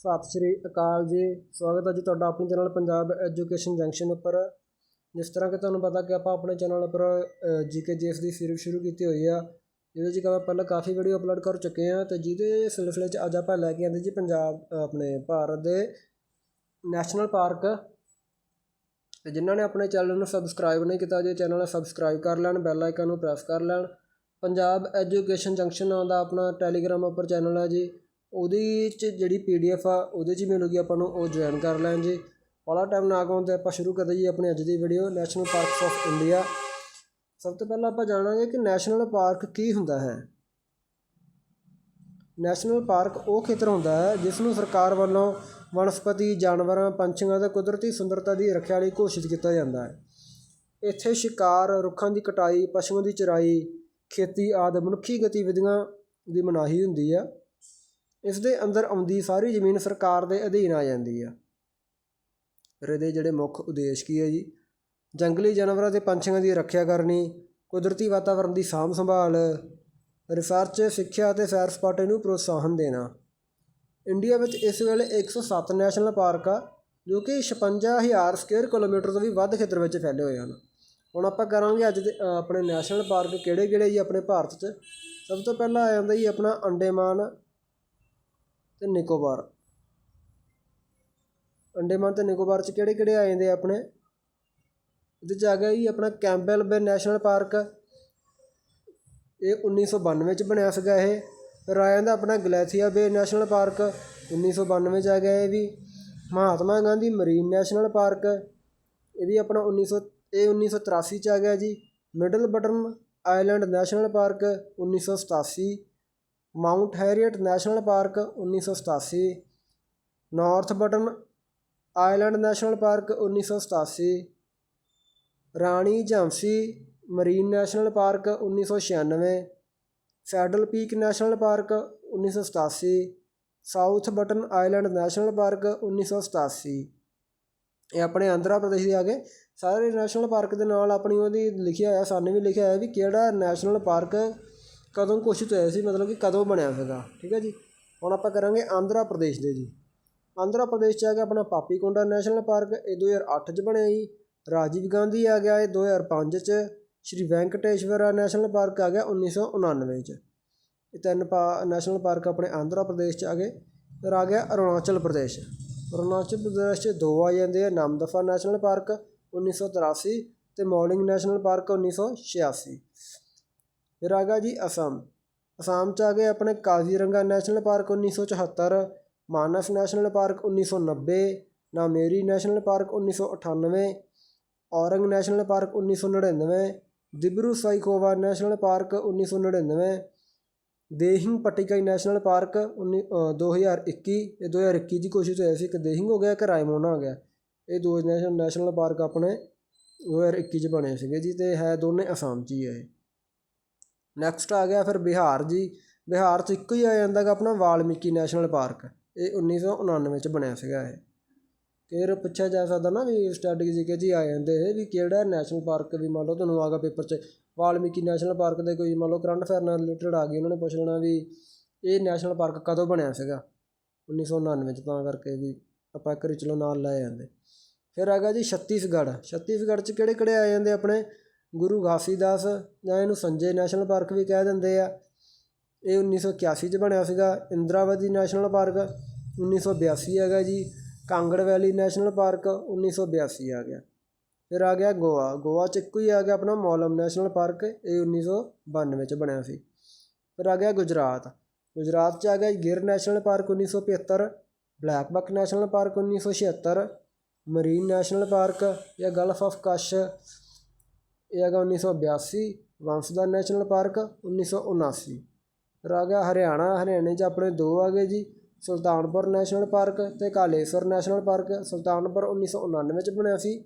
ਸਤਿ ਸ਼੍ਰੀ ਅਕਾਲ ਜੀ। ਸਵਾਗਤ ਹੈ ਜੀ ਤੁਹਾਡਾ ਆਪਣੇ ਚੈਨਲ ਪੰਜਾਬ ਐਜੂਕੇਸ਼ਨ ਜੰਕਸ਼ਨ ਉੱਪਰ। ਜਿਸ ਤਰ੍ਹਾਂ ਕਿ ਤੁਹਾਨੂੰ ਪਤਾ ਕਿ ਆਪਾਂ ਆਪਣੇ ਚੈਨਲ ਉੱਪਰ ਜੀਕੇ ਜੀਐਸ ਦੀ ਸੀਰੀਜ਼ ਸ਼ੁਰੂ ਕੀਤੀ ਹੋਈ ਆ। ਜਿਹਦੇ 'ਚ ਕਿ ਆਪਾਂ ਪਹਿਲਾਂ ਕਾਫੀ ਵੀਡੀਓ ਅਪਲੋਡ ਕਰ ਚੁੱਕੇ ਹਾਂ ਤੇ ਜਿਹਦੇ ਸਿਲਸਿਲੇ 'ਚ ਅੱਜ ਆਪਾਂ ਲੈ ਕੇ ਆਂਦੇ ਜੀ ਪੰਜਾਬ ਆਪਣੇ ਭਾਰਤ ਦੇ ਨੈਸ਼ਨਲ ਪਾਰਕ। ਤੇ ਜਿਨ੍ਹਾਂ ਨੇ ਆਪਣੇ ਚੈਨਲ ਨੂੰ ਸਬਸਕ੍ਰਾਈਬ ਨਹੀਂ ਕੀਤਾ ਜੇ, ਚੈਨਲ ਨੂੰ ਸਬਸਕ੍ਰਾਈਬ ਕਰ ਲੈਣ ਬੈਲ ਆਈਕਨ ਨੂੰ ਪ੍ਰੈਸ ਕਰ ਲੈਣ। ਪੰਜਾਬ ਐਜੂਕੇਸ਼ਨ ਜੰਕਸ਼ਨ ਨਾਂ ਦਾ ਆਪਣਾ ਟੈਲੀਗ੍ਰਾਮ ਉੱਪਰ ਚੈਨਲ ਹੈ ਜੀ। ਉਹਦੀ 'ਚ ਜਿਹੜੀ ਪੀਡੀਐਫ ਆ, ਉਹਦੇ 'ਚ ਹੀ ਮਿਲੂਗੀ, ਆਪਾਂ ਨੂੰ ਉਹ ਜੁਆਇਨ ਕਰ ਲੈਣ ਜੀ। ਬੜਾ ਟਾਈਮ ਨਾ ਗਾਉਣ ਤੇ ਆਪਾਂ ਸ਼ੁਰੂ ਕਰਦੇ ਜੀ ਆਪਣੀ ਅੱਜ ਦੀ video national parks of India ਸਭ ਤੋਂ ਪਹਿਲਾਂ ਆਪਾਂ ਜਾਣਾਂਗੇ ਕਿ ਨੈਸ਼ਨਲ ਪਾਰਕ ਕੀ ਹੁੰਦਾ ਹੈ। ਨੈਸ਼ਨਲ ਪਾਰਕ ਉਹ ਖੇਤਰ ਹੁੰਦਾ ਹੈ, ਜਿਸ ਨੂੰ ਸਰਕਾਰ ਵੱਲੋਂ ਵਨਸਪਤੀ, ਜਾਨਵਰਾਂ, ਪੰਛੀਆਂ ਅਤੇ ਕੁਦਰਤੀ ਸੁੰਦਰਤਾ ਦੀ ਰੱਖਿਆ ਲਈ ਘੋਸ਼ਿਤ ਕੀਤਾ ਜਾਂਦਾ ਹੈ। ਇੱਥੇ ਸ਼ਿਕਾਰ, ਰੁੱਖਾਂ ਦੀ ਕਟਾਈ, ਪਸ਼ੂਆਂ ਦੀ ਚਰਾਈ, ਖੇਤੀ ਆਦਿ ਮਨੁੱਖੀ ਗਤੀਵਿਧੀਆਂ ਦੀ ਮਨਾਹੀ ਹੁੰਦੀ ਆ। ਇਸ ਦੇ ਅੰਦਰ ਆਉਂਦੀ ਸਾਰੀ ਜ਼ਮੀਨ ਸਰਕਾਰ ਦੇ ਅਧੀਨ ਆ ਜਾਂਦੀ ਆ। ਫਿਰ ਇਹਦੇ ਜਿਹੜੇ ਮੁੱਖ ਉਦੇਸ਼ ਕੀ ਹੈ ਜੀ? ਜੰਗਲੀ ਜਾਨਵਰਾਂ ਤੇ ਪੰਛੀਆਂ ਦੀ ਰੱਖਿਆ ਕਰਨੀ, ਕੁਦਰਤੀ ਵਾਤਾਵਰਣ ਦੀ ਸਾਂਭ ਸੰਭਾਲ, ਰਿਸਰਚ, ਸਿੱਖਿਆ ਅਤੇ ਸੈਰ ਸਪਾਟੇ ਨੂੰ ਪ੍ਰੋਤਸਾਹਨ ਦੇਣਾ। ਇੰਡੀਆ ਵਿੱਚ ਇਸ ਵੇਲੇ 107 ਨੈਸ਼ਨਲ ਪਾਰਕ ਆ, ਜੋ ਕਿ 56000 ਸਕੁਅਰ ਕਿਲੋਮੀਟਰ ਤੋਂ ਵੀ ਵੱਧ ਖੇਤਰ ਵਿੱਚ ਫੈਲੇ ਹੋਏ ਹਨ। ਹੁਣ ਆਪਾਂ ਕਰਾਂਗੇ ਅੱਜ ਦੇ ਆਪਣੇ ਨੈਸ਼ਨਲ ਪਾਰਕ ਕਿਹੜੇ ਕਿਹੜੇ ਜੀ ਆਪਣੇ ਭਾਰਤ 'ਚ? ਸਭ ਤੋਂ ਪਹਿਲਾਂ ਆ ਜਾਂਦਾ ਜੀ ਆਪਣਾ ਅੰਡੇਮਾਨ ਤੇ ਨਿਕੋਬਾਰ। ਅੰਡੇਮਾਨ ਤੇ ਨਿਕੋਬਾਰ 'ਚ ਕਿਹੜੇ ਕਿਹੜੇ ਆ ਜਾਂਦੇ ਆਪਣੇ? ਇਹਦੇ 'ਚ ਆ ਗਿਆ ਜੀ ਆਪਣਾ ਕੈਂਪਬੈਲ ਬੇ ਨੈਸ਼ਨਲ ਪਾਰਕ। ਇਹ 1992 ਚ ਬਣਿਆ ਸੀਗਾ ਇਹ। ਫਿਰ ਦਾ ਆਪਣਾ ਗਲੈਥੀਆ ਬੇ ਨੈਸ਼ਨਲ ਪਾਰਕ। 1992 ਚ ਆ ਗਿਆ ਇਹ ਵੀ। Mahatma Gandhi marine national park. ਇਹ ਵੀ ਆਪਣਾ 1900 ਇਹ 1983 ਚ ਆ ਗਿਆ ਜੀ। Middle button island national park 1987 mount Harriet national park 1987 north button island national park 1987 Rani Jhansi marine national park 1996 saddle peak national park 1987 south button island national park 1987 ਇਹ ਆਪਣੇ ਆਂਧਰਾ ਪ੍ਰਦੇਸ਼ ਦੇ ਆ ਗਏ। ਸਾਰੇ ਨੈਸ਼ਨਲ ਪਾਰਕ ਦੇ ਨਾਲ ਆਪਣੀ ਉਹਦੀ ਲਿਖਿਆ ਹੋਇਆ, ਸਾਨੂੰ ਵੀ ਲਿਖਿਆ ਹੋਇਆ ਵੀ ਕਿਹੜਾ ਨੈਸ਼ਨਲ ਪਾਰਕ ਕਦੋਂ ਘੋਸ਼ਿਤ ਹੋਇਆ ਸੀ, ਮਤਲਬ ਕਿ ਕਦੋਂ ਬਣਿਆ ਸੀਗਾ, ਠੀਕ ਹੈ ਜੀ? ਹੁਣ ਆਪਾਂ ਕਰਾਂਗੇ ਆਂਧਰਾ ਪ੍ਰਦੇਸ਼ ਦੇ ਜੀ। ਆਂਧਰਾ ਪ੍ਰਦੇਸ਼ 'ਚ ਆ ਗਿਆ ਆਪਣਾ ਪਾਪੀਕੋਂਡਾ ਨੈਸ਼ਨਲ ਪਾਰਕ, ਇਹ 2008 'ਚ ਬਣਿਆ ਜੀ। ਰਾਜੀਵ ਗਾਂਧੀ ਆ ਗਿਆ ਇਹ 2005 'ਚ। ਸ਼੍ਰੀ ਵੈਂਕਟੇਸ਼ਵਰਾ ਨੈਸ਼ਨਲ ਪਾਰਕ ਆ ਗਿਆ 1999 'ਚ। ਇਹ ਤਿੰਨ ਪਾ, ਨੈਸ਼ਨਲ ਪਾਰਕ ਆਪਣੇ ਆਂਧਰਾ ਪ੍ਰਦੇਸ਼ 'ਚ ਆ ਗਏ। ਫਿਰ ਆ ਗਿਆ ਅਰੁਣਾਚਲ ਪ੍ਰਦੇਸ਼। ਅਰੁਣਾਚਲ ਪ੍ਰਦੇਸ਼ 'ਚ ਦੋ ਆ ਜਾਂਦੇ ਆ, ਨਾਮਦਫਾ ਨੈਸ਼ਨਲ ਪਾਰਕ 1983 ਤੇ ਮੌਲਿੰਗ ਨੈਸ਼ਨਲ ਪਾਰਕ 1986 ਫਿਰ ਆ ਗਿਆ ਜੀ ਅਸਾਮ। ਅਸਾਮ 'ਚ ਆ ਗਏ ਆਪਣੇ Kaziranga national park 1974 Manas national park 1990 Nameri national park 1998 Orang national park 1999 Dibru Saikhowa national park 1999 Dehing Patkai national park 19 ਅ, 2021 ਇਹ 2021 ਦੀ ਕੋਸ਼ਿਸ਼ ਹੋਇਆ ਸੀ ਇੱਕ ਦੇਹਿੰਗ ਹੋ ਗਿਆ ਇੱਕ ਰਾਇਮੋਨਾ ਹੋ ਗਿਆ। ਇਹ ਦੋ ਨੈਸ਼ਨਲ ਨੈਸ਼ਨਲ ਪਾਰਕ ਆਪਣੇ 2021 ਚ ਬਣੇ ਸੀਗੇ ਜੀ ਤੇ ਹੈ ਦੋਨੇ ਅਸਾਮ 'ਚ ਹੀ ਹੈ ਨੈਕਸਟ ਆ ਗਿਆ ਫਿਰ ਬਿਹਾਰ ਜੀ। ਬਿਹਾਰ 'ਚ ਇੱਕੋ ਹੀ ਆ ਜਾਂਦਾ ਗਾ ਆਪਣਾ ਵਾਲਮੀਕੀ ਨੈਸ਼ਨਲ ਪਾਰਕ। ਇਹ 1999 ਚ ਬਣਿਆ ਸੀਗਾ ਇਹ। ਫਿਰ ਪੁੱਛਿਆ ਜਾ ਸਕਦਾ ਨਾ ਵੀ ਸਟੱਡੀ ਜੀ ਕੇ ਜੀ ਆ ਜਾਂਦੇ ਇਹ ਵੀ ਕਿਹੜਾ ਨੈਸ਼ਨਲ ਪਾਰਕ ਵੀ ਮੰਨ ਲਓ ਤੁਹਾਨੂੰ ਆਗਾ ਪੇਪਰ 'ਚ। ਵਾਲਮੀਕੀ ਨੈਸ਼ਨਲ ਪਾਰਕ ਦੇ ਕੋਈ ਮੰਨ ਲਓ ਕਰੰਟ ਅਫੇਅਰ ਨਾਲ ਰਿਲੇਟਡ ਆ ਗਈ, ਉਹਨਾਂ ਨੇ ਪੁੱਛ ਲੈਣਾ ਵੀ ਇਹ ਨੈਸ਼ਨਲ ਪਾਰਕ ਕਦੋਂ ਬਣਿਆ ਸੀਗਾ? 1999 ਚ ਤਾਂ ਕਰਕੇ ਵੀ ਆਪਾਂ ਇੱਕ ਵਾਰੀ ਚਲੋ ਨਾਲ ਲੈ ਜਾਂਦੇ। ਫਿਰ ਹੈਗਾ ਜੀ ਛੱਤੀਸਗੜ੍ਹ। ਛੱਤੀਸਗੜ੍ਹ 'ਚ ਕਿਹੜੇ ਕਿਹੜੇ ਆ ਜਾਂਦੇ ਆਪਣੇ? ਗੁਰੂ ਘਾਸੀਦਾਸ ਜਾਂ ਇਹਨੂੰ ਸੰਜੇ ਨੈਸ਼ਨਲ ਪਾਰਕ ਵੀ ਕਹਿ ਦਿੰਦੇ ਆ। ਇਹ 1981 ਚ ਬਣਿਆ ਸੀਗਾ, ਇੰਦਰਾਵਤੀ ਨੈਸ਼ਨਲ ਪਾਰਕ। 1982 ਹੈਗਾ ਜੀ। ਕਾਂਗੜ ਵੈਲੀ ਨੈਸ਼ਨਲ ਪਾਰਕ 1982 ਆ ਗਿਆ। ਫਿਰ ਆ ਗਿਆ ਗੋਆ। ਗੋਆ ਚ ਇੱਕੋ ਹੀ ਆ ਗਿਆ ਆਪਣਾ ਮੌਲਮ ਨੈਸ਼ਨਲ ਪਾਰਕ। ਇਹ 1992 ਚ ਬਣਿਆ ਸੀ। ਫਿਰ ਆ ਗਿਆ ਗੁਜਰਾਤ। ਗੁਜਰਾਤ ਚ ਆ ਗਿਆ Gir national park 1975 black buck national park 1976 marine national park ਜਾਂ ਗਲਫ ਆਫ ਕਸ਼। ਇਹ ਹੈਗਾ 1982 ਵੰਸਦਾ ਨੈਸ਼ਨਲ ਪਾਰਕ 1979 ਫਿਰ ਆ ਗਿਆ ਹਰਿਆਣਾ, ਹਰਿਆਣੇ 'ਚ ਆਪਣੇ ਦੋ ਆ ਗਏ ਜੀ, ਸੁਲਤਾਨਪੁਰ ਨੈਸ਼ਨਲ ਪਾਰਕ ਤੇ ਕਾਲੇਸਰ ਨੈਸ਼ਨਲ ਪਾਰਕ। ਸੁਲਤਾਨਪੁਰ 1999 ਚ ਬਣਿਆ ਸੀ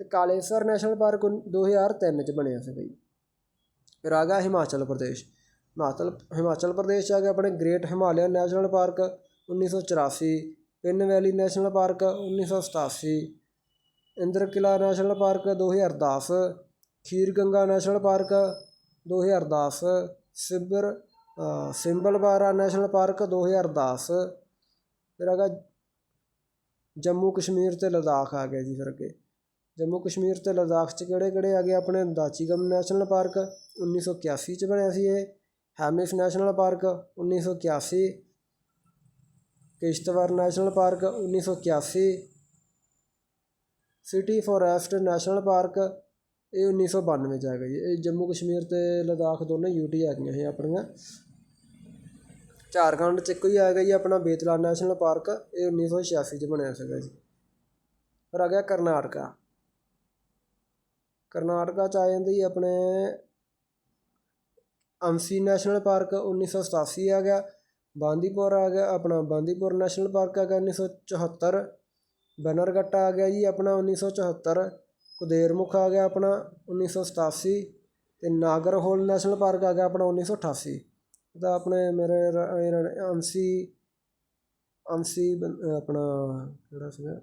ਤੇ ਕਾਲੇਸਰ ਨੈਸ਼ਨਲ ਪਾਰਕ 2003 ਚ ਬਣਿਆ ਸੀ ਬਈ। ਫਿਰ ਆ ਗਿਆ ਹਿਮਾਚਲ ਪ੍ਰਦੇਸ਼, ਹਿਮਾਚਲ ਹਿਮਾਚਲ ਪ੍ਰਦੇਸ਼ 'ਚ ਆ ਗਿਆ ਆਪਣੇ great Himalaya national park 1984 Pin valley national park 1987 Inder Kila national park 2010 Khir Ganga national park 2010 ਸਿਬਰ ਅ, ਸਿੰਬਲਬਾਰਾ ਨੈਸ਼ਨਲ ਪਾਰਕ 2010 ਫਿਰ ਹੈਗਾ ਜੰਮੂ ਕਸ਼ਮੀਰ ਤੇ ਲਦਾਖ ਆ ਗਿਆ ਜੀ ਫਿਰ ਅੱਗੇ। ਜੰਮੂ ਕਸ਼ਮੀਰ ਤੇ ਲਦਾਖ 'ਚ ਕਿਹੜੇ ਕਿਹੜੇ ਆ ਗਏ ਆਪਣੇ? ਦਾਚੀਗਮ ਨੈਸ਼ਨਲ ਪਾਰਕ 1981 'ਚ ਬਣਿਆ ਸੀ ਇਹ। Hemis national park 1981 Kishtwar national park 1981 city forest national park ਇਹ 1992 ਚ ਹੈਗਾ ਜੀ ਇਹ ਜੰਮੂ ਕਸ਼ਮੀਰ ਤੇ ਲਦਾਖ ਦੋਨੇ ਯੂਟੀ ਆ ਗਈਆਂ ਇਹ ਆਪਣੀਆਂ। ਝਾਰਖੰਡ ਚ ਇੱਕੋ ਹੀ ਆ ਗਿਆ ਜੀ ਆਪਣਾ ਬੇਤਲਾ ਨੈਸ਼ਨਲ ਪਾਰਕ। ਇਹ 1986 ਚ ਬਣਿਆ ਸੀਗਾ ਜੀ। ਫਿਰ ਆ ਗਿਆ ਕਰਨਾਟਕਾ। ਕਰਨਾਟਕਾ ਚ ਆ ਜਾਂਦੇ ਜੀ ਆਪਣੇ ਅੰਸੀ ਨੈਸ਼ਨਲ ਪਾਰਕ 1987 ਆ ਗਿਆ। ਬਾਂਦੀਪੁਰ ਆ ਗਿਆ, ਆਪਣਾ ਬਾਂਦੀਪੁਰ ਨੈਸ਼ਨਲ ਪਾਰਕ ਆ ਗਿਆ 1974 ਬਨਰਘੱਟਾ ਆ ਗਿਆ ਜੀ ਆਪਣਾ 1974 ਕੁਦੇਰਮੁਖ ਆ ਗਿਆ ਆਪਣਾ 1987 ਤੇ ਨਾਗਰਹੋਲ ਨੈਸ਼ਨਲ ਪਾਰਕ ਆ ਗਿਆ ਆਪਣਾ 1988 ਇਹਦਾ ਆਪਣੇ ਮੇਰੇ ਅੰਸੀ ਅੰਸੀ ਬਨ- ਆਪਣਾ ਕਿਹੜਾ ਸੀਗਾ?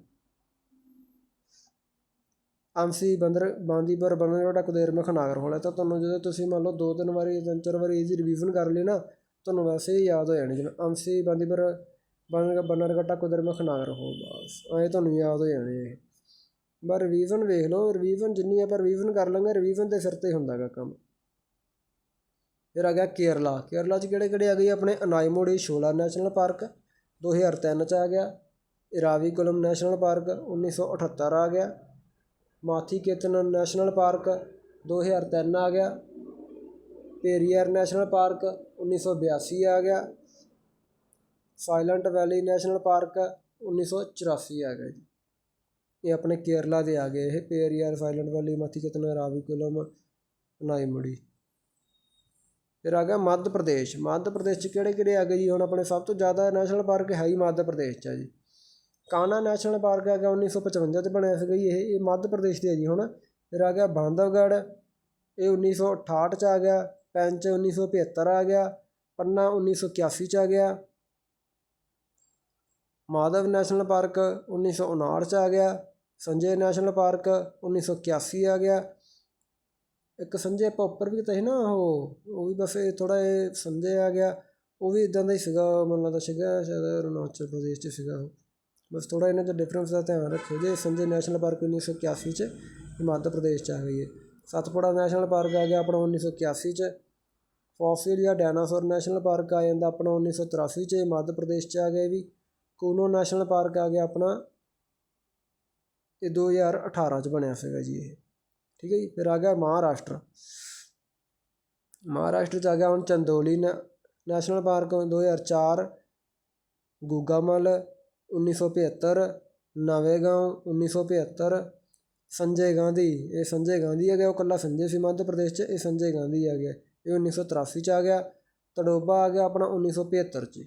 ਅੰਸੀ ਬੰਦਰ ਬਾਂਦੀਪੁਰ ਬਨਰਘੱਟਾ ਕੁਦੇਰਮੁਖ ਨਾਗਰਹੋਲ ਹੈ। ਤਾਂ ਤੁਹਾਨੂੰ ਜਦੋਂ ਤੁਸੀਂ ਮੰਨ ਲਓ ਦੋ ਤਿੰਨ ਵਾਰੀ, ਤਿੰਨ ਚਾਰ ਵਾਰੀ ਇਹਦੀ ਰਿਵੀਜ਼ਨ ਕਰ ਲਈ ਨਾ, ਤੁਹਾਨੂੰ ਵੈਸੇ ਹੀ ਯਾਦ ਹੋ ਜਾਣੀ। ਜਿਵੇਂ ਅੰਸੀ ਬਾਂਦੀਪੁਰ ਬਨ ਬਨਰਘੱਟਾ ਕੁਦਰਮੁਖ ਨਾਗਰਹੋਲ ਬਸ। ਐਂ ਤੁਹਾਨੂੰ ਯਾਦ ਹੋ ਜਾਣੇ ਇਹ। ਬਸ ਰਿਵੀਜ਼ਨ ਵੇਖ ਲਓ ਰਿਵੀਜ਼ਨ ਜਿੰਨੀ ਆਪਾਂ ਰਿਵੀਜ਼ਨ ਕਰ ਲਾਂਗੇ ਰਿਵੀਜ਼ਨ ਦੇ ਸਿਰ ਤੇ ਹੁੰਦਾ ਗਾ ਕੰਮ। ਫਿਰ ਆ ਗਿਆ ਕੇਰਲਾ। ਕੇਰਲਾ 'ਚ ਕਿਹੜੇ ਕਿਹੜੇ ਆ ਗਏ? ਆਪਣੇ ਅਨਾਈਮੋੜੀ ਸ਼ੋਲਾ ਨੈਸ਼ਨਲ ਪਾਰਕ 2003 ਚ ਆ ਗਿਆ। ਇਰਾਵੀਕੁਲਮ ਨੈਸ਼ਨਲ ਪਾਰਕ 1978 ਆ ਗਿਆ। ਮਾਥੀਕੇਤਨ ਨੈਸ਼ਨਲ ਪਾਰਕ 2003 ਆ ਗਿਆ। ਪੇਰੀਅਰ ਨੈਸ਼ਨਲ ਪਾਰਕ 1982 ਆ ਗਿਆ। ਸਾਇਲੈਂਟ ਵੈਲੀ ਨੈਸ਼ਨਲ ਪਾਰਕ 1984 ਆ ਗਿਆ ਜੀ। ਇਹ ਆਪਣੇ ਕੇਰਲਾ ਦੇ ਆ ਗਏ। ਇਹ ਪੇਰੀਆਰ ਸਾਇਲੈਂਟ ਵੈਲੀ ਮਾਥੀਕੇਤਨ ਰਾਵੀਕੁਲਮ ਨਾਈਮੁੜੀ। ਫਿਰ ਆ ਗਿਆ ਮੱਧ ਪ੍ਰਦੇਸ਼। ਮੱਧ ਪ੍ਰਦੇਸ਼ 'ਚ ਕਿਹੜੇ ਕਿਹੜੇ ਆ ਗਏ ਜੀ? ਹੁਣ ਆਪਣੇ ਸਭ ਤੋਂ ਜ਼ਿਆਦਾ ਨੈਸ਼ਨਲ ਪਾਰਕ ਹੈ ਹੀ ਮੱਧ ਪ੍ਰਦੇਸ਼ 'ਚ ਆ ਜੀ। ਕਾਨਾ ਨੈਸ਼ਨਲ ਪਾਰਕ ਆ ਗਿਆ 1955 'ਚ ਬਣਿਆ ਸੀਗਾ ਜੀ ਇਹ। ਇਹ ਮੱਧ ਪ੍ਰਦੇਸ਼ ਦੇ ਆ ਜੀ ਹੁਣ। ਫਿਰ ਆ ਗਿਆ ਬਾਂਧਵਗੜ੍ਹ। ਇਹ 1968 'ਚ ਆ ਗਿਆ। ਪੈਂਚ 1975 ਆ ਗਿਆ। ਪੰਨਾ 1981 'ਚ ਆ ਗਿਆ। ਮਾਧਵ ਨੈਸ਼ਨਲ ਪਾਰਕ 1959 'ਚ ਆ ਗਿਆ। ਸੰਜੇ ਨੈਸ਼ਨਲ ਪਾਰਕ 1981 ਆ ਗਿਆ। ਇੱਕ ਸੰਜੇ ਆਪਾਂ ਵੀ ਤਾਂ ਸੀ ਨਾ ਉਹ ਉਹ ਵੀ ਬਸ ਇਹ ਥੋੜ੍ਹਾ ਇਹ ਸੰਜੇ ਆ ਗਿਆ। ਉਹ ਵੀ ਇਦਾਂ ਦਾ ਹੀ ਸੀਗਾ, ਮੈਨੂੰ ਲੱਗਦਾ ਸੀਗਾ ਸ਼ਾਇਦ ਅਰੁਣਾਚਲ ਪ੍ਰਦੇਸ਼ 'ਚ ਸੀਗਾ ਉਹ। ਬਸ ਥੋੜ੍ਹਾ ਇਹਨਾਂ 'ਚ ਡਿਫਰੈਂਸ ਦਾ ਧਿਆਨ ਰੱਖਿਓ ਜੇ ਸੰਜੇ ਨੈਸ਼ਨਲ ਪਾਰਕ 1981 'ਚ ਇਹ ਮੱਧ ਪ੍ਰਦੇਸ਼ 'ਚ ਆ ਗਈ ਹੈ ਸਤਪੁੜਾ ਨੈਸ਼ਨਲ ਪਾਰਕ ਆ ਗਿਆ ਆਪਣਾ 1981 'ਚ। ਫੋਸਿਲ ਜਾਂ ਡਾਇਨਾਸੌਰ ਨੈਸ਼ਨਲ ਪਾਰਕ ਆ ਜਾਂਦਾ ਆਪਣਾ 1983 'ਚ। ਮੱਧ ਪ੍ਰਦੇਸ਼ 'ਚ ਆ ਗਿਆ ਵੀ। ਕੂਨੋ ਨੈਸ਼ਨਲ ਪਾਰਕ ਆ ਗਿਆ ਆਪਣਾ। ਇਹ 2018 'ਚ ਬਣਿਆ ਸੀਗਾ ਜੀ ਇਹ। ਠੀਕ ਹੈ ਜੀ, ਫਿਰ ਆ ਗਿਆ ਮਹਾਰਾਸ਼ਟਰ। ਮਹਾਰਾਸ਼ਟਰ 'ਚ ਆ ਗਿਆ ਹੁਣ ਚੰਦੋਲੀ ਨੈ- ਨੈਸ਼ਨਲ ਪਾਰਕ 2004 ਗੁਗਾਮਲ 1975 ਨਵੇਗਾਂਵ 1975 ਸੰਜੇ ਗਾਂਧੀ। ਇਹ ਸੰਜੇ ਗਾਂਧੀ ਆ ਗਿਆ, ਉਹ ਕੱਲਾ ਸੰਜੇ ਸੀ, ਮੱਧ ਪ੍ਰਦੇਸ਼ 'ਚ, ਇਹ ਸੰਜੇ ਗਾਂਧੀ ਆ ਗਿਆ। ਇਹ 1983 'ਚ ਆ ਗਿਆ। ਤੜੋਬਾ ਆ ਗਿਆ ਆਪਣਾ 1975 'ਚ।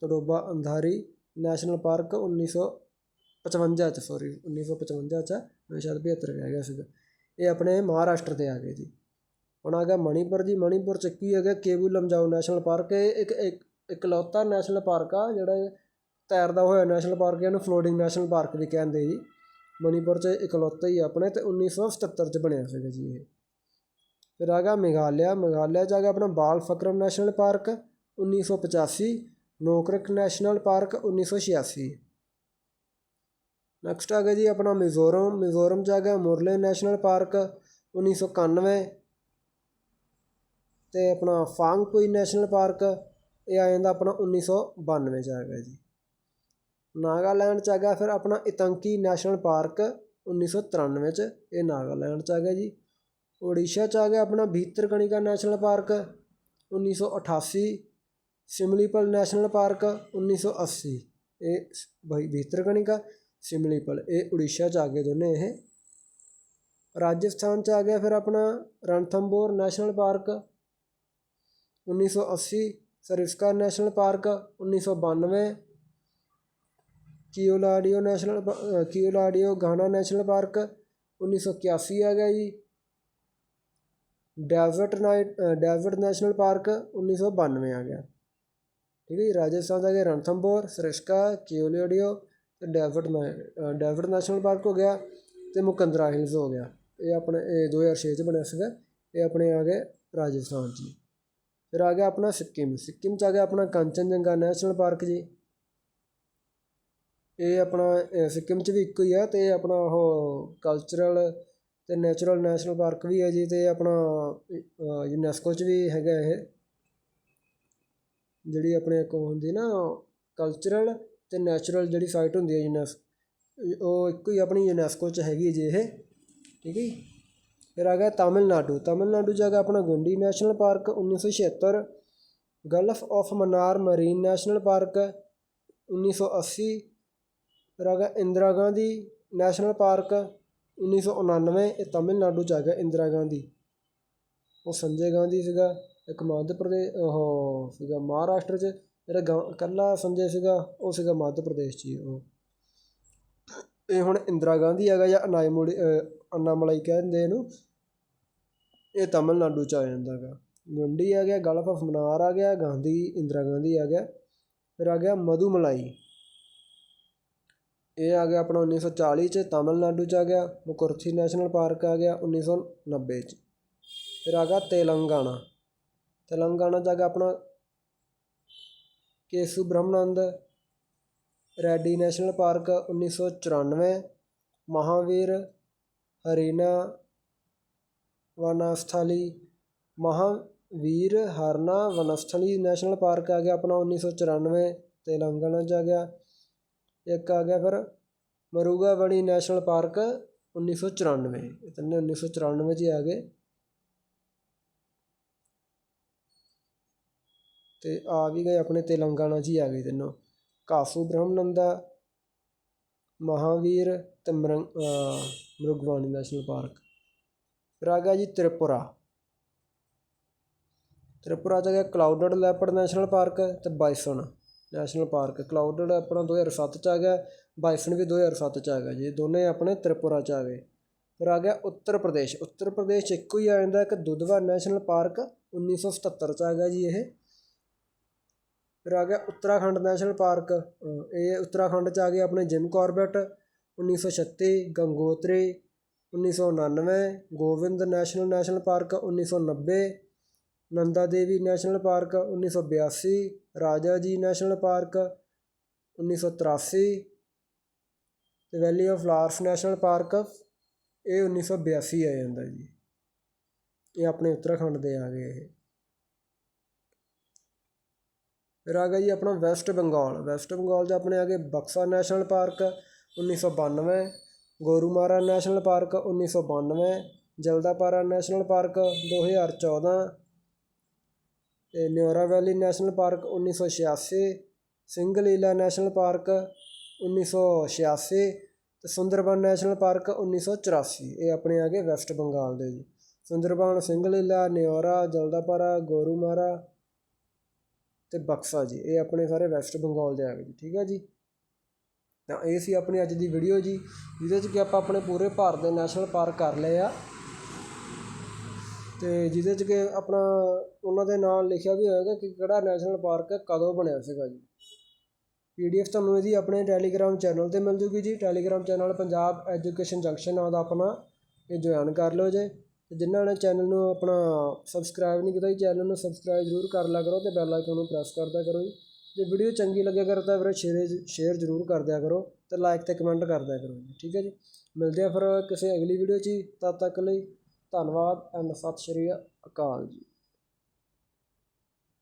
ਤੜੋਬਾ ਅੰਧਾਰੀ ਨੈਸ਼ਨਲ ਪਾਰਕ 1955 'ਚ ਸੌਰੀ 1955 'ਚ ਮੈਂ ਸ਼ਾਇਦ 75 ਰਹਿ ਗਿਆ ਸੀਗਾ। ਇਹ ਆਪਣੇ ਮਹਾਰਾਸ਼ਟਰ 'ਤੇ ਆ ਗਏ ਜੀ। ਹੁਣ ਆ ਗਿਆ ਮਣੀਪੁਰ ਜੀ। ਮਣੀਪੁਰ ਚ ਕੀ ਹੈਗਾ? Keibul Lamjao national park. ਇਹ ਇੱਕ ਇਕਲੌਤਾ ਨੈਸ਼ਨਲ ਪਾਰਕ ਆ, ਜਿਹੜਾ ਤੈਰਦਾ ਹੋਇਆ ਨੈਸ਼ਨਲ ਪਾਰਕ, ਇਹਨੂੰ ਫਲੋਟਿੰਗ ਨੈਸ਼ਨਲ ਪਾਰਕ ਵੀ ਕਹਿੰਦੇ ਜੀ। ਮਣੀਪੁਰ ਚ ਇਕਲੌਤਾ ਹੀ ਆ ਆਪਣੇ ਤੇ 1977 ਚ ਬਣਿਆ ਸੀਗਾ ਜੀ ਇਹ। ਫਿਰ ਆ ਗਿਆ ਮੇਘਾਲਿਆ। ਮੇਘਾਲਿਆ ਚ ਆ ਗਿਆ ਆਪਣਾ Balphakram national park 1985 Nokrek national park 1986 next ਆ ਗਿਆ ਜੀ ਆਪਣਾ ਮਿਜ਼ੋਰਮ ਮਿਜ਼ੋਰਮ ਚ ਆ ਗਿਆ ਮੁਰਲੇ ਨੈਸ਼ਨਲ ਪਾਰਕ 1991 ਤੇ ਆਪਣਾ ਫਾਂਗਪੁਈ ਨੈਸ਼ਨਲ ਪਾਰਕ ਇਹ ਆ ਜਾਂਦਾ ਆਪਣਾ 1992 ਚ ਆ ਗਿਆ ਜੀ। ਨਾਗਾਲੈਂਡ ਚ ਆ ਗਿਆ ਫਿਰ ਆਪਣਾ ਇਤੰਕੀ ਨੈਸ਼ਨਲ ਪਾਰਕ 1993 ਚ ਇਹ ਨਾਗਾਲੈਂਡ ਚ ਆ ਗਿਆ ਜੀ। ਉੜੀਸਾ ਚ ਆ ਗਿਆ ਆਪਣਾ Bhitarkanika national park 1988 Similipal national park 1980 ਇਹ ਬਈ ਭੀਤਰਕਣਿਕਾ ਸਿਮਲੀਪਲ ਇਹ ਉੜੀਸਾ ਚ ਆ ਗਏ ਦੋਨੇ ਇਹ। ਰਾਜਸਥਾਨ ਚ ਆ ਗਿਆ ਫਿਰ ਆਪਣਾ Ranthambore national park. 1980 Sariska national park. 1992 Keoladeo national ਪ- ਅ, ਗਾਣਾ ਨੈਸ਼ਨਲ ਪਾਰਕ। 1981 ਆ ਗਿਆ ਜੀ। Desert night desert national park 1992 ਆ ਗਿਆ। ਠੀਕ ਹੈ ਜੀ ਰਾਜਸਥਾਨ ਦਾ ਗਿਆ ਰਣਥੰਬੋਰ ਸਰਿਸਕਾ ਕਿਓਲਾਡੀਓ। ਤੇ ਡੈਜ਼ਰਟ ਨੈ- ਅ, ਨੈਸ਼ਨਲ ਪਾਰਕ ਹੋ ਗਿਆ ਅਤੇ ਮੁਕੰਦਰਾ ਹਿਲਸ ਹੋ ਗਿਆ। ਇਹ ਆਪਣੇ ਇਹ 2006 ਚ ਬਣਿਆ ਸੀਗਾ। ਇਹ ਆਪਣੇ ਆ ਗਏ ਰਾਜਸਥਾਨ 'ਚ ਜੀ। ਫਿਰ ਆ ਗਿਆ ਆਪਣਾ ਸਿੱਕਿਮ। ਸਿੱਕਿਮ 'ਚ ਆ ਗਿਆ ਆਪਣਾ ਕੰਚਨਜੰਗਾ ਨੈਸ਼ਨਲ ਪਾਰਕ ਜੀ। ਇਹ ਆਪਣਾ ਅ, ਸਿੱਕਿਮ 'ਚ ਵੀ ਇੱਕੋ ਹੀ ਆ ਅਤੇ ਆਪਣਾ ਉਹ ਕਲਚਰਲ ਅਤੇ ਨੈਚੁਰਲ ਨੈਸ਼ਨਲ ਪਾਰਕ ਵੀ ਹੈ ਜੀ ਅਤੇ ਆਪਣਾ ਯੂਨੈਸਕੋ 'ਚ ਵੀ ਹੈਗਾ ਇਹ। ਜਿਹੜੀ ਆਪਣੇ ਇੱਕ ਹੁੰਦੀ ਨਾ ਕਲਚਰਲ ਅਤੇ ਨੈਚੁਰਲ ਜਿਹੜੀ ਸਾਈਟ ਹੁੰਦੀ ਹੈ ਯੂਨੈਸ ਉਹ ਇੱਕੋ ਹੀ ਆਪਣੀ ਯੂਨੈਸਕੋ 'ਚ ਹੈਗੀ ਹੈ ਜੀ ਇਹ, ਠੀਕ ਹੈ ਜੀ। ਫਿਰ ਆ ਗਿਆ ਤਾਮਿਲਨਾਡੂ ਤਾਮਿਲਨਾਡੂ 'ਚ ਹੈਗਾ ਆਪਣਾ ਗੁੰਡੀ ਨੈਸ਼ਨਲ ਪਾਰਕ ਉੱਨੀ ਸੌ ਛਿਹੱਤਰ gulf of Mannar marine national park ਉੱਨੀ ਸੌ ਅੱਸੀ, ਫਿਰ ਆ ਗਿਆ ਇੰਦਰਾ ਗਾਂਧੀ ਨੈਸ਼ਨਲ ਪਾਰਕ ਉੱਨੀ ਸੌ ਉਣਾਨਵੇਂ, ਇਹ ਤਾਮਿਲਨਾਡੂ 'ਚ ਆ ਗਿਆ ਇੰਦਰਾ ਗਾਂਧੀ। ਉਹ ਸੰਜੇ ਗਾਂਧੀ ਸੀਗਾ, ਇੱਕ ਮੱਧ ਪ੍ਰਦੇਸ਼, ਉਹ ਸੀਗਾ ਮਹਾਰਾਸ਼ਟਰ 'ਚ ਜਿਹੜਾ ਗਾਂ ਇਕੱਲਾ ਸੰਜੇ ਸੀਗਾ, ਉਹ ਸੀਗਾ ਮੱਧ ਪ੍ਰਦੇਸ਼ 'ਚ ਹੀ, ਉਹ। ਇਹ ਹੁਣ ਇੰਦਰਾ ਗਾਂਧੀ ਹੈਗਾ ਜਾਂ ਅਨਾਈਮੁੜੀ ਅੰਨਾਮਲਾਈ ਕਹਿੰਦੇ ਇਹਨੂੰ। ਇਹ ਤਾਮਿਲਨਾਡੂ 'ਚ ਆ ਜਾਂਦਾ ਹੈਗਾ। ਗੁੰਡੀ ਆ ਗਿਆ ਗਲਫ ਆਫ ਮਨਾਰ ਆ ਗਿਆ, ਗਾਂਧੀ, ਇੰਦਰਾ ਗਾਂਧੀ ਆ ਗਿਆ। ਫਿਰ ਆ ਗਿਆ ਮਧੂਮਲਾਈ ਇਹ ਆ ਗਿਆ ਆਪਣਾ 1940 ਚ, ਤਾਮਿਲਨਾਡੂ ਚ ਆ ਗਿਆ। ਮੁਕੁਰਥੀ ਨੈਸ਼ਨਲ ਪਾਰਕ ਆ ਗਿਆ 1990 ਚ। ਫਿਰ ਆ ਗਿਆ ਤੇਲੰਗਾਨਾ। ਤੇਲੰਗਾਨਾ ਚ ਆ ਗਿਆ ਆਪਣਾ Kasu Brahmananda, Reddy national park 1994 Mahavir, Harina Vanasthali, Mahavir Harina Vanasthali national park ਆ ਗਿਆ ਆਪਣਾ 1994 ਤੇਲੰਗਾਨਾ ਚ ਆ ਗਿਆ। ਇੱਕ ਆ ਗਿਆ ਫਿਰ ਮਰੂਗਾ ਬਣੀ ਨੈਸ਼ਨਲ ਪਾਰਕ 1994 ਇਹ ਤਿੰਨੇ 1994 ਚ ਹੀ ਆ ਗਏ। ਤੇ ਆ ਵੀ ਗਏ ਆਪਣੇ ਤੇਲੰਗਾਨਾ 'ਚ ਹੀ ਆ ਗਏ ਤਿੰਨੋਂ। ਕਾਸੂ ਬ੍ਰਹਮਨੰਦਾ, ਮਹਾਵੀਰ ਤੇ ਮਰੰਗ ਮਰੁਗਵਾਣੀ ਨੈਸ਼ਨਲ ਪਾਰਕ ਫਿਰ ਆ ਗਿਆ ਜੀ ਤ੍ਰਿਪੁਰਾ। ਤ੍ਰਿਪੁਰਾ 'ਚ ਆ ਗਿਆ ਕਲਾਊਡਡ ਲੈਪਰਡ ਨੈਸ਼ਨਲ ਪਾਰਕ ਤੇ ਬਾਈਸਨ ਨੈਸ਼ਨਲ ਪਾਰਕ ਕਲਾਊਡਡ ਆਪਣਾ 2007 ਚ ਆ ਗਿਆ, ਬਾਈਸਨ ਵੀ 2007 ਚ ਆ ਗਿਆ। ਜੀ ਦੋਨੇ ਆਪਣੇ ਤ੍ਰਿਪੁਰਾ ਚ ਆ ਗਏ। ਫਿਰ ਆ ਗਿਆ ਉੱਤਰ ਪ੍ਰਦੇਸ਼। ਉੱਤਰ ਪ੍ਰਦੇਸ਼ ਇੱਕੋ ਹੀ ਆ ਜਾਂਦਾ, ਇੱਕ ਦੁਧਵਾ ਨੈਸ਼ਨਲ ਪਾਰਕ 1977 ਚ ਆ ਗਿਆ ਜੀ ਇਹ। ਫਿਰ ਆ ਗਿਆ ਉੱਤਰਾਖੰਡ ਨੈਸ਼ਨਲ ਪਾਰਕ। ਇਹ ਉੱਤਰਾਖੰਡ ਚ ਆ ਗਏ ਆਪਣੇ Jim Corbett 1936 Gangotri 1999 Govind national national park 1990 Nanda Devi national park 1982 Rajaji national park 1983 ਤੇ valley of flowers national park, ਇਹ 1982 ਆ ਜਾਂਦਾ ਜੀ। ਇਹ ਆਪਣੇ ਉੱਤਰਾਖੰਡ ਦੇ ਆ ਗਏ ਇਹ। ਫਿਰ ਆ ਗਿਆ ਜੀ ਆਪਣਾ ਵੈਸਟ ਬੰਗਾਲ। ਵੈਸਟ ਬੰਗਾਲ 'ਚ ਆਪਣੇ ਆ ਗਏ Buxa national park 1992 Gorumara national park 1992 Jaldapara national park 2014 ਤੇ Neora valley national park 1986 Singalila national park 1986 ਤੇ ਸੁੰਦਰਬਨ ਨੈਸ਼ਨਲ ਪਾਰਕ 1984 ਇਹ ਆਪਣੇ ਆ ਗਏ ਵੈਸਟ ਬੰਗਾਲ ਦੇ ਜੀ। ਸੁੰਦਰਬਨ, ਸਿੰਗਲੀਲਾ, ਨਿਓਰਾ, ਜਲਦਾਪਾਰਾ, ਗੋਰੂਮਾਰਾ ਤੇ ਬਕਸਾ ਜੀ, ਇਹ ਆਪਣੇ ਸਾਰੇ ਵੈਸਟ ਬੰਗਾਲ ਦੇ ਆ ਗਏ ਜੀ, ਠੀਕ ਹੈ ਜੀ? ਤਾਂ ਇਹ ਸੀ ਆਪਣੀ ਅੱਜ ਦੀ ਵੀਡੀਓ ਜੀ, ਜਿਹਦੇ 'ਚ ਕਿ ਆਪਾਂ ਆਪਣੇ ਪੂਰੇ ਭਾਰਤ ਦੇ ਨੈਸ਼ਨਲ ਪਾਰਕ ਕਰ ਲਏ ਆ। ਤੇ ਜਿਹਦੇ 'ਚ ਕਿ ਆਪਣਾ ਉਹਨਾਂ ਦੇ ਨਾਲ ਲਿਖਿਆ ਵੀ ਹੋਏਗਾ ਕਿ ਕਿਹੜਾ ਨੈਸ਼ਨਲ ਪਾਰਕ ਕਦੋਂ ਬਣਿਆ ਸੀਗਾ ਜੀ? ਪੀਡੀਐਫ ਤੁਹਾਨੂੰ ਇਹਦੀ ਆਪਣੇ ਟੈਲੀਗ੍ਰਾਮ ਚੈਨਲ ਤੇ ਮਿਲ ਜੂਗੀ ਜੀ। Telegram channel Punjab education junction ਨਾਂ ਦਾ ਆਪਣਾ, ਇਹ ਜੁਆਇਨ ਕਰ ਲਓ ਜੇ। ਜਿਨ੍ਹਾਂ ਨੇ ਚੈਨਲ ਨੂੰ ਆਪਣਾ ਸਬਸਕ੍ਰਾਈਬ ਨਹੀਂ ਕੀਤਾ ਜੀ ਚੈਨਲ ਨੂੰ ਸਬਸਕ੍ਰਾਈਬ ਜ਼ਰੂਰ ਕਰ ਲਿਆ ਕਰੋ ਅਤੇ ਬੈਲ ਆਈਕਨ ਨੂੰ ਪ੍ਰੈਸ ਕਰਦਿਆ ਕਰੋ ਜੀ ਜੇ ਵੀਡੀਓ ਚੰਗੀ ਲੱਗਿਆ ਕਰ ਤਾਂ ਵੀਰੇ ਸ਼ੇਅਰ ਸ਼ੇਅਰ ਜ਼ਰੂਰ ਕਰ ਦਿਆ ਕਰੋ ਅਤੇ ਲਾਈਕ ਅਤੇ ਕਮੈਂਟ ਕਰ ਦਿਆ ਕਰੋ ਜੀ, ਠੀਕ ਹੈ ਜੀ ਮਿਲਦੇ ਆ ਫਿਰ ਕਿਸੇ ਅਗਲੀ ਵੀਡੀਓ 'ਚ ਜੀ। ਤਦ ਤੱਕ ਲਈ ਧੰਨਵਾਦ ਐਂਡ ਸਤਿ ਸ਼੍ਰੀ ਅਕਾਲ ਜੀ